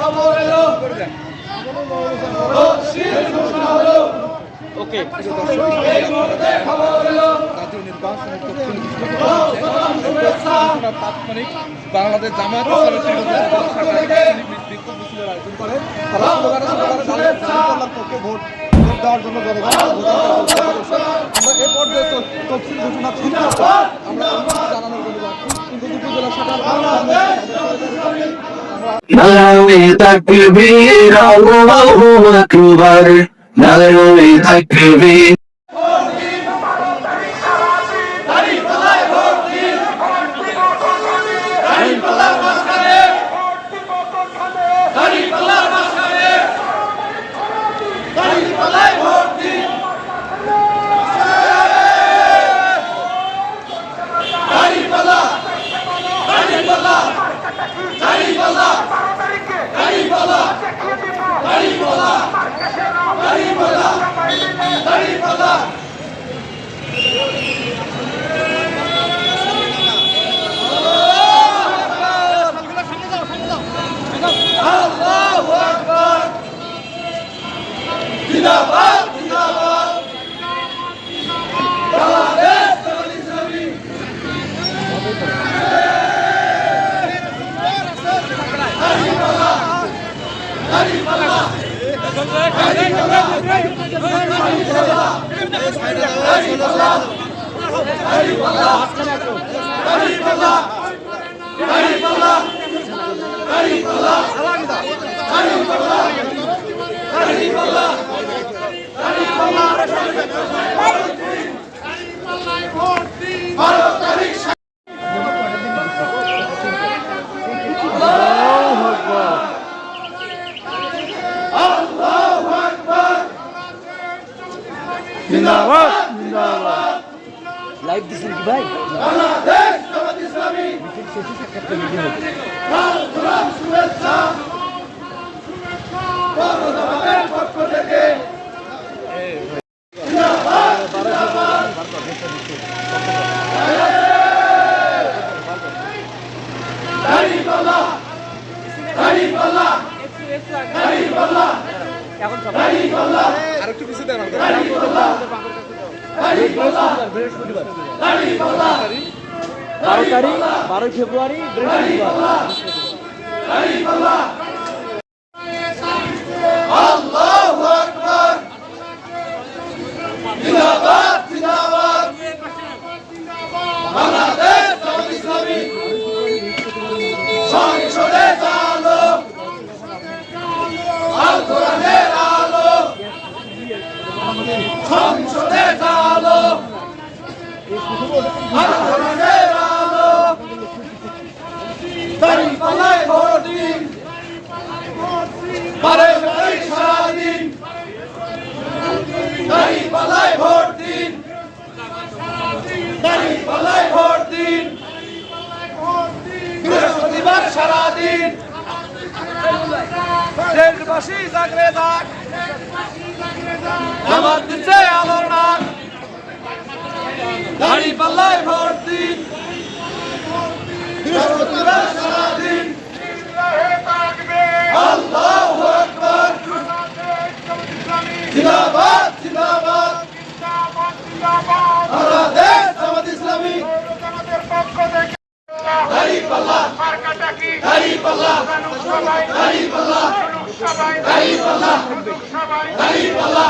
খবর এলো। তফসিল ঘোষণা হলো। ওকে। এই মুহূর্তে খবর এলো। তাৎক্ষণিক বাংলাদেশ জামায়াত আয়োজন করে। পক্ষে ভোট দেওয়ার জন্য আমরা জানানোর জন্য কিন্তু দুপুর নারায়ণে তাকবীর আল্লাহু আকবার নারায়ণে তাকবীর জিন্দাবাদ জিন্দাবাদ। বাংলাদেশ জামাত ইসলামী। আল্লাহু আকবার জিন্দাবাদ। জিন্দাবাদ লাইভ দিছেন কি ভাই? বাংলাদেশ জামাত ইসলামী। লাল গোলাপ শুভেচ্ছা। বড় বারো তারিখ বারোই ফেব্রুয়ারি বৃহস্পতিবার Al সংসদে আলো আন্দোলনের আলো তারি পালায় ভোটিং পারে এই সারাদিন। তারি পালায় ভোট দিন তারি পালায় ভোট দিন বৃহস্পতিবার সারাদিন। দেশবাসী জাগরে থাক আমার দিচ্ছে দাড়ি ভর্তি। সারাদিন আল্লাহ আকবার। জিন্দাবাদ জিন্দাবাদ। সারা দেশ জামাত ইসলামী।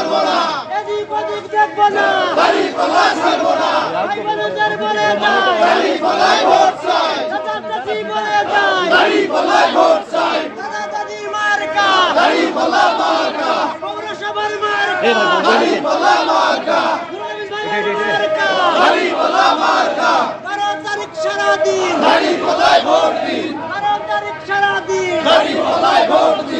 ছাড়বো না এদিক ওদিক দেখব না। বাড়ি পালা ছাড়বো না। ভাই বোনদের বলে যাই বাড়ি পালায় ভোট চাই। দাদা দাদি বলে যাই বাড়ি পালায় ভোট চাই। দাদা দাদির মার্কা। বাড়ি পালা মার্কা। পৌরসভার মার্কা। বাড়ি পালা মার্কা। বাড়ি পালা মার্কা। বারো তারিখ সারা দিন বাড়ি পালায় ভোট দিন। বারো তারিখ সারা দিন বাড়ি পালায় ভোট দিন।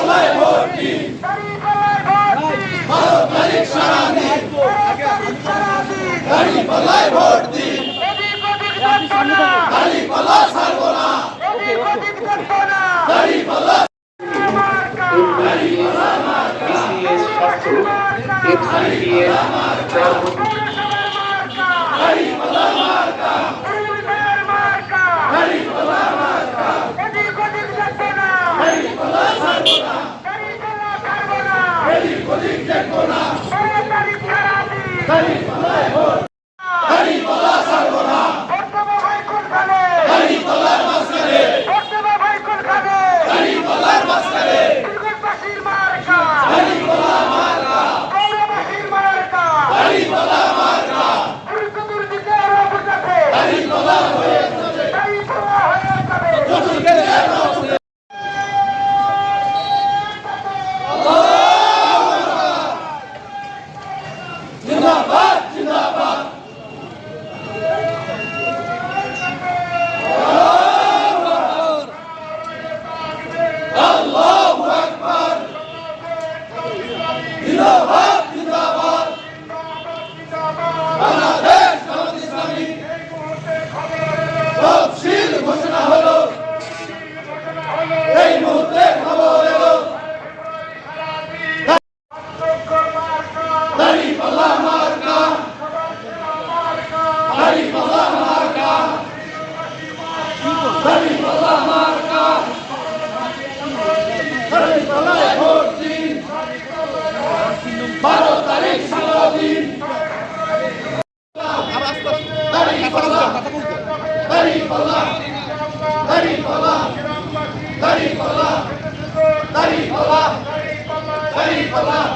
তলায় ভর্তি ভারত মালিক সারাদিন গাড়ি পালায় ভর্তি গাড়ি পালা ছাড়বো না গাড়ি পালা গাড়ি পালা মার্কা এক্স আই এস দেখব না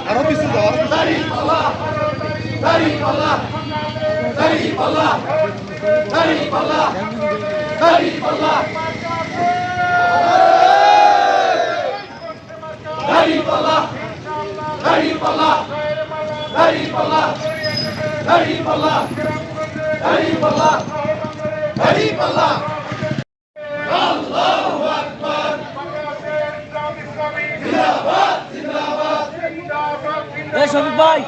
আরও কিছু দাও Hari Palla Hari Palla Hari Palla Shafiq ভাই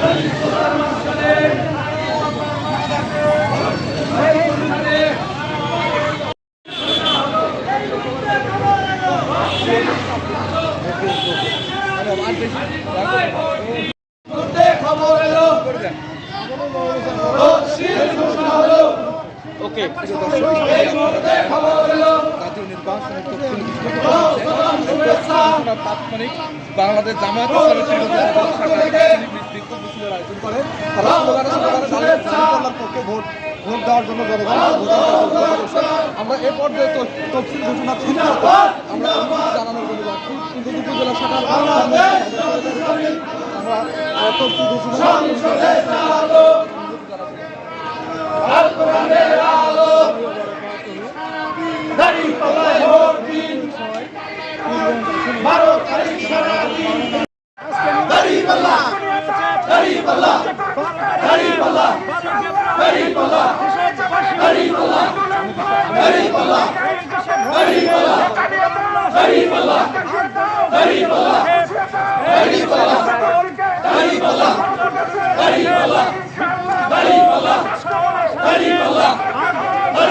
Thank you. ওকে বাংলাদেশ জামাত আমরা এ পর্যায়ে তফসিল ঘোষণা আমরা জানানোর জন্য আমরা তফসিল ঘোষণা আলো কোরআনের আলো দাড়ি পাল্লায় ভোট দিন বারো তারিখ সারা দিন দাড়ি পাল্লা দাড়ি পাল্লা দাড়ি পাল্লা দাড়ি পাল্লা দাড়ি পাল্লা দাড়ি পাল্লা দাড়ি পাল্লা দাড়ি পাল্লা দাড়ি পাল্লা দাড়ি পাল্লা দাড়ি পাল্লা দাড়ি পাল্লা দাড়ি পাল্লা দাড়ি পাল্লা দাড়ি পাল্লা দাড়ি পাল্লা দাড়ি পাল্লা দাড়ি পাল্লা সব দল দেখা শেষ দাড়ি পাল্লার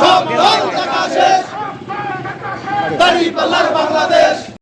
সব টাকা শেষ। দাঁড়িয়ে পাল্লার বাংলাদেশ।